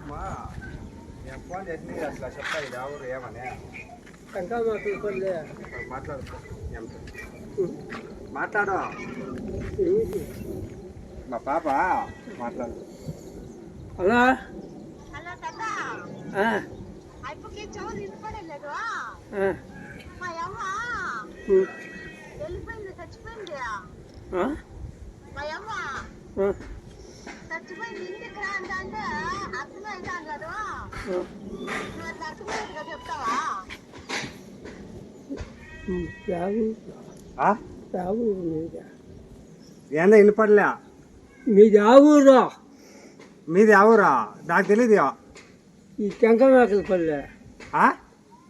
అమ్మా నేను ఫోన్ చేసింది అసలు చెప్తా ఇది ఎవరు ఏమని. టెంకాయ పల్లె మాట్లాడు ఏమిటి? మాట్లాడు. మా పాప మాట్లాడు. అలా హలో తాత. వెళ్ళిపోయింది చచ్చిపోయింది. మా అమ్మ ఏందో వినపడలే మీది ఆవురా మీది ఎవరా? నాకు తెలియదు ఈ టెంకాయ మేకల పల్లె.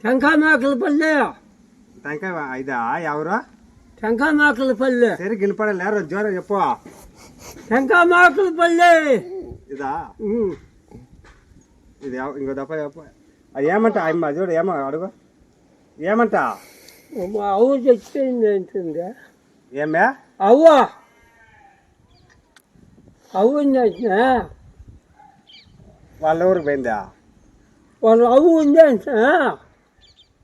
టెంకాయ మేకల పల్లె. టెంకాయ ఇదా ఎవరు? టెంకాయ మేకల పల్లె సరే వినపడలే రోజు జ్వరం చెప్పు టెంకాయ మేకల పల్లె ఇదా ఉమ్, ఇది ఎవ- ఇంకో దప్ప చెప్పు అది ఏమంట అమ్మ చూడు ఏమో అడుగు ఏమంట మా అవ్వ చచ్చిపోయింది అంటుందా ఏమే అవ్వ అవ్వ ఉందంటున్నా వాళ్ళ ఊరికి పోయిందా వాళ్ళ అవ్వ ఉంది అంటున్నా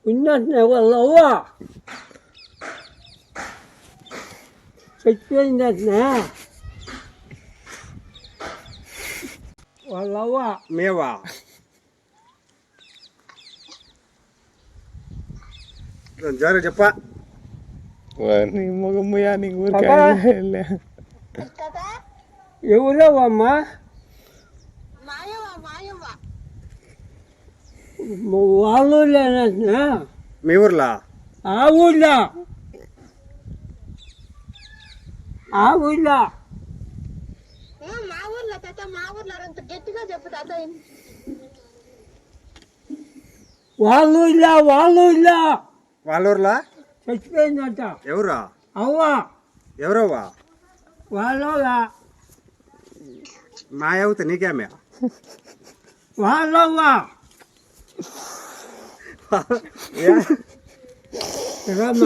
ఉందంటున్నా వాళ్ళ అవ్వ చచ్చిపోయింది అంటున్నా వాళ్ళ అవ్వ మేవా జ్వరం చెప్ప నీ మొగమ్మయ్యా నీకు ఎవరో అమ్మ? వాళ్ళు లేనంటున్నా మీ ఊర్లో? ఆ ఊళ్ళో ఆ ఊళ్ళో. మా ఊర్లో తాత మా ఊర్లో అంత గట్టిగా చెప్పు తాత. వాళ్ళ ఊళ్ళో వాళ్ళ ఊళ్ళో. వాళ్ళ ఊర్లో చచ్చిపోయిందంట ఎవరు? అవ్వ. ఎవరవ్వా? వాళ్ళ మా అవుతా నీకేమే? వాళ్ళవ్వ. రమ్మ.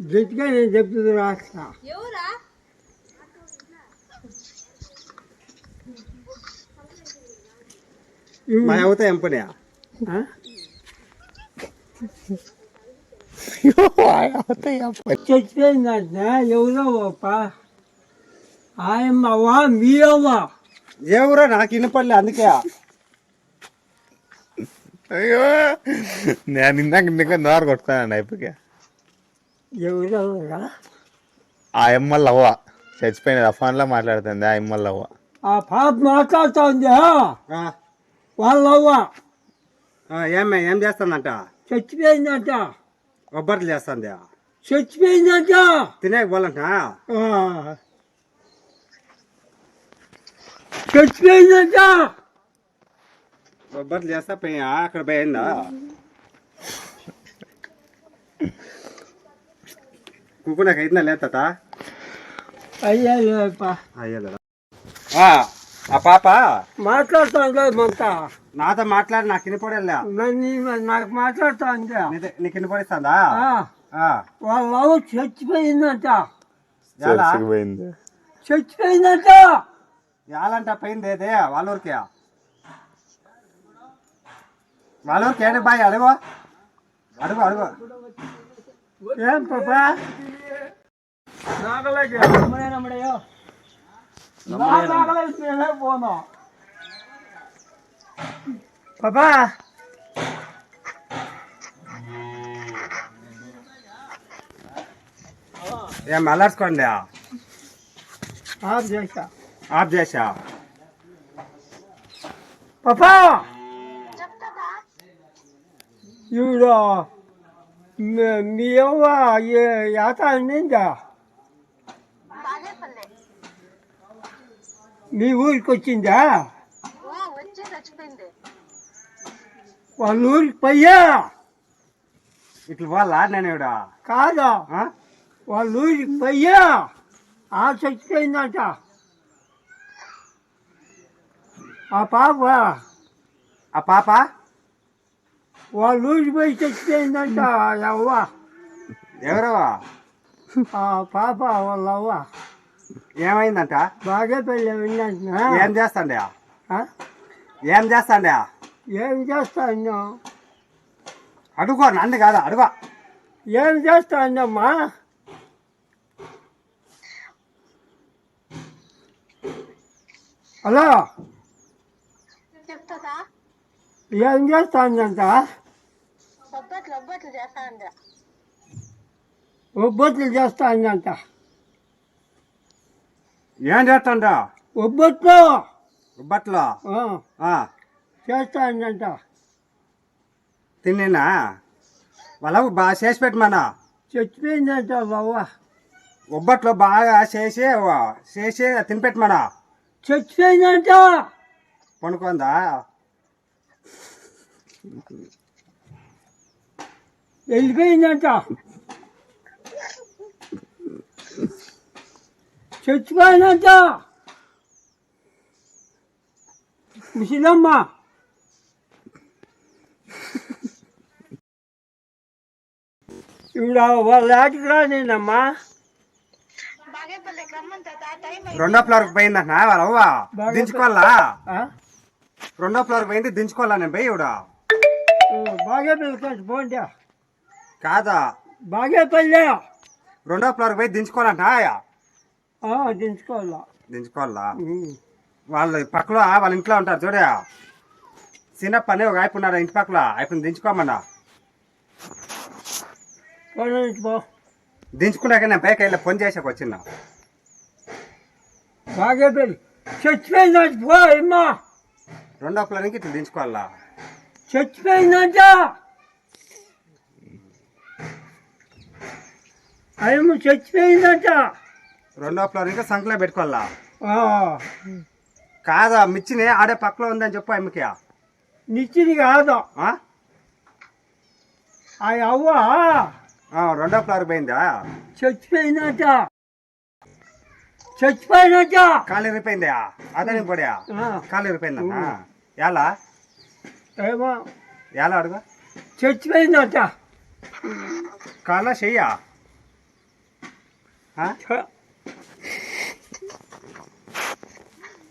గట్టిగా నేను చెప్తుంది రాస్తా ఎవరా మా అవుతా ఏం పని ఆ? చచ్చిపోయిందంట ఎవరో అప్ప ఆయమ్మవ్వ మీ అవ్వ ఏ ఊరో నాకు వినపడలే అందుకే అయ్యో నేను ఇందాక ఇందాక నోరు కొట్టుకున్నాను అయిపోయి ఎవరవరా ఆ ఎమ్మల్ అవ్వ చచ్చిపోయినది. ఆ ఫోన్లో మాట్లాడుతుంది. ఆ ఎమ్మల్ అవ్వ ఆ పాప మాట్లాడుతోంది ఆ, వాళ్ళవ్వ ఆ, ఏమే ఏం చేస్తుందంట? చచ్చిపోయిందంట. ఒబ్బట్లు చేస్తుంది. చచ్చిపోయిందంట. తినేక పోలంట ఆ. చచ్చిపోయిందంట. ఒబ్బట్లు చేస్తా పోయి అక్కడ పోయిందా? కుక్కునకు అయితుందా లేత అయ్యా ఆ పాప మాట్లాడుతోంది మంత నాతో మాట్లాడి నాకు వినపడలే నన్ను నాకు మాట్లాడుతోంది నీది- నీకు వినపడిస్తుందా ఆ, వాళ్ళ అవ్వ చచ్చిపోయిందంట ఎలా చచ్చిపోయింది చచ్చిపోయిందంట ఎలాంట పోయింది ఏదే వాళ్ళ ఊరికి వాళ్ళ ఊరికి ఏంటి బాయ్ అడుగు అడుగు అడుగు ఏం పాపా నాగలేక నమ్మడయ్యో నాగలేక పోను పాపా ఏం అలర్చుకోండి ఆఫ్ చేసా ఆఫ్ చేసా పాపా చెప్తాదా ఇవిడు మీ అవ్వ యాత నిందా మీ ఊరికి వచ్చిందా? వాళ్ళ ఊరికి పోయా ఇట్లా వాళ్ళ నేను ఇవిడ కాదా? ఆ? వాళ్ళ ఊరికి పోయా ఆ చచ్చిపోయిందంట. ఆ పాప? ఆ పాప? వాళ్ళ ఊరికి పోయి చచ్చిపోయిందంట అవ్వ ఎవరవా ఆ పాప వాళ్ళ అవ్వ ఏమైందంట? బాగా పెళ్ళి విన్నా ఏం చేస్తాండే ఏం చేస్తాండే ఏం చేస్తాను? అడుగో నన్ను కాదు అడుగో. ఏం చేస్తానమ్మా? హలో? ఏం చేస్తానంట. ఒబ్బట్లు చేస్తానంట. ఏం చేస్తాండ? ఒబ్బట్లు. బట్టలు ఆ, చేస్తానంట తిన్నా వాళ్ళకు బాగా చేసి పెట్టమన్నా? చచ్చిపోయిందంట బావ ఒబ్బట్లో బాగా చేసి చేసి తినిపెట్టమన్నా? చచ్చిపోయిందంట. పండుకుందా? వెళ్ళిపోయిందంట. చచ్చిపోయినంత ముసలమ్మ. వాళ్ళ రెండో ఫ్లోర్కి పోయిందన్న వాళ్ళ అవ్వ. దించుకోవాలా? రెండో ఫ్లోర్కి పోయింది దించుకోవాలా నేను పోయి ఇవిడ బాగా పోండి కాదా? బాగా పల్లె. రెండో ఫ్లోర్కి పోయి దించుకోవాలంట? దించుకోవాలా. దించుకోవాలా. వాళ్ళు పక్కలో వాళ్ళ ఇంట్లో ఉంటారు చూడే. చిన్న పని ఒక అయిపోయి ఉన్నారు ఇంటి పక్కల. అయిపోయి దించుకోమన్నా. దించుకున్నాక నేను పైకి వెళ్ళి పని చేసాక వచ్చిన. బాగా చచ్చిపోయిందంట పో అమ్మా. రెండో ఫ్లోర్కి ఇట్లా దించుకోవాలా? చచ్చిపోయిందంట అయ్యమ్మ చచ్చిపోయిందంట రెండో ఫ్లోర్కి సంకలో పెట్టుకోవాలా? కాదా మిచ్చిని ఆడే పక్కలో ఉందని చెప్పు అమ్మకి నిచ్చిది కాదు. ఆ? అవ్వ రెండో ఫ్లోర్ పోయిందా? చచ్చిపోయిందంట. చచ్చిపోయినంట కాలు ఇరిపోయిందా అదే నేను పడా? ఆ, కాలు ఇరిపోయిందన్నా ఎలా? ఏమో. ఎలా అడుగు? చచ్చిపోయిందంట. కాళ్ళ చెయ్యా ఆ? చ- అలా తాత ఆ, అప్పటికి ఇంపుదలే ఎంత చెప్పినా రెండు అర్థమైందిగా సైకిల్ చేసి చూపి ఆ? అప్పటికి రెండు సైకిల్ చేసి చూపి అర్థమైంది మేమన్నా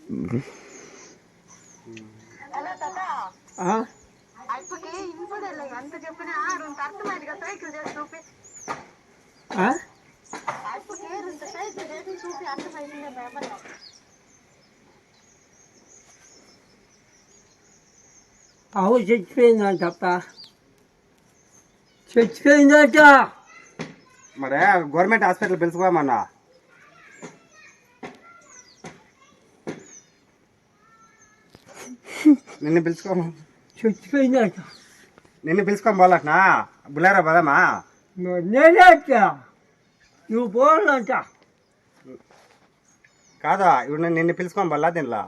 అవ్వ చచ్చిపోయిందంట అప్ప చచ్చిపోయిందంట మరి గవర్నమెంట్ హాస్పిటల్ పిలుచుకోమన్నా నిన్ను పిలుచుకో చచ్చిపోయిందంట నిన్ను పిలుచుకొని పోలట్నా? బులారా పదమా? నేనే అక్క నువ్వు పోవాలంట. కాదా? ఇప్పుడు నేను నిన్ను పిలుచుకొని పోలా దీనిలో?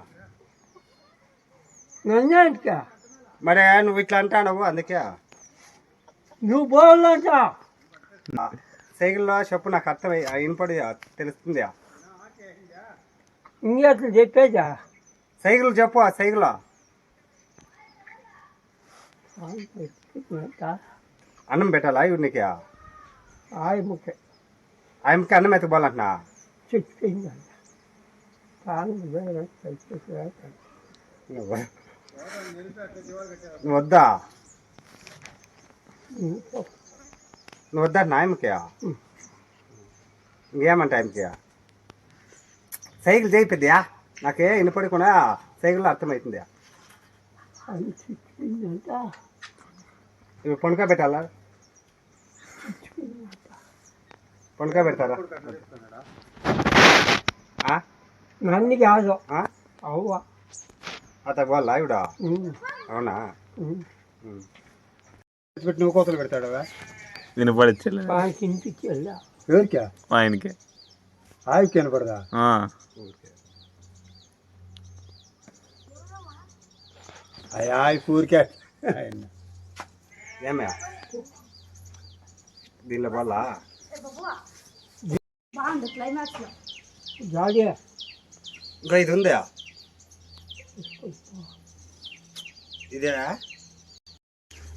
నన్నే అక్క మరి నువ్వు ఇట్లా అంటావు అందుకే. నువ్వు పోవాలంట. సైకిల్లో చెప్పు నాకు అర్థమై ఇనపడి తెలుస్తుంది ఇంకెట్లా చెప్పేదా? సైకిల్ చెప్పు ఆ సైకిల్ అన్నం పెట్టాలా? ఇవి ఆయమ్మకి ఆయనకి అన్నం చచ్చిపోయిందంట. నువ్వు వద్దా? నువ్వు వద్దా ఆయనకి ఇంకేమంట ఆయనకి సైకిల్ చేయిపోద్దియా నాకే వినపడకుండా సైకిల్ అర్థమవుతుంది అది చచ్చిపోయిందంట ఇవి పొనక పెట్టాలా పొనక పెడతారా ఆ? నన్ను కాదు ఆ? అవ్వ అత పోవాలా ఇవిడ ఉమ్, అవునా ఉమ్. పెట్టి నువ్వు కోతలు పెడతాడు వినపడచ్చలే వానికి ఇంటికి వెళ్ళా ఎవరికా ఆయనకి ఆయుకి వినపడదా ఆ. అయ్యా ఊరికే ఏమే దీనిలో పోలా జాడి ఇంకా ఇది ఉందా? ఇదే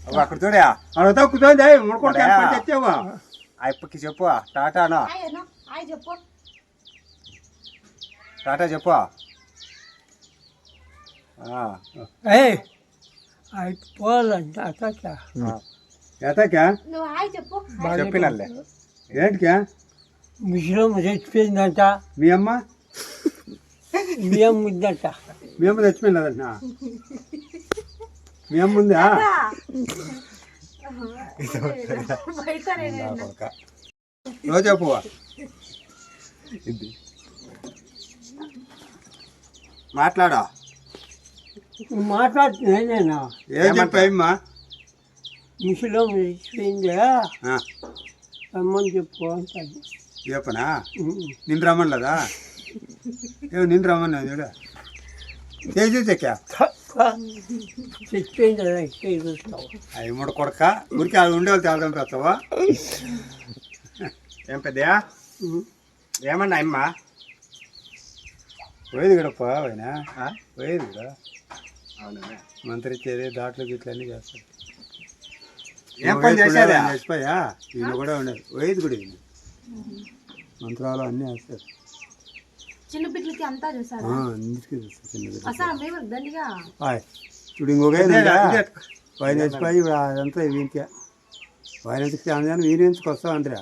అవ్వ, అక్కడ చూడా అక్కడ కూర్చోండి ముడుకోవడానికి తెచ్చావా అప్పకి చెప్పు టాటాను చెప్పు. టాటా చెప్పు ఆ, ఏ అది పోవాలంట అట్ట ఎతాకా నువ్వు హాయ్ చెప్పు. చెప్పినల్లే ఏంటికా? ముసలం చచ్చిపోయిందంట మీ అమ్మ? బియ్యం ముద్దంట మీ అమ్మ చచ్చిపోయినదంట మీ అమ్మ ఉందా. రోజా పువ్వా? మాట్లాడా మాట్లాడుతున్నా నేను ఏం ముసలం రమ్మని చెప్పు చెప్పనా? నిన్ను రమ్మన్నా చూడ. చేసి చెక్కా చచ్చిపోయింది? కదా చూస్తావు? అవి మూడు కొడక ఊరికి అది ఉండే వాళ్ళు తేలడం వస్తావా ఏం పెద్దయా ఏమన్నా అమ్మ? పోయేది కూడా పోయినా? పోయేది కూడా. అవునా మంత్రి ఇచ్చేది దాంట్లో గిట్ల అన్నీ చేస్తాడు. ఏం పని చేసేదా చచ్చిపోయా ఈయన కూడా ఉండేది పోయేది కూడా ఈయన మంత్రాలు అన్నీ వేస్తారు చిన్న పిల్లలకి అంతా చూసారా చేస్తారు ఇప్పుడు ఇంకొక. ఆయన చచ్చిపోయి ఇప్పుడు అదంతా వీనికే. ఎందుకు వీని ఎందుకు వస్తావు అంటారా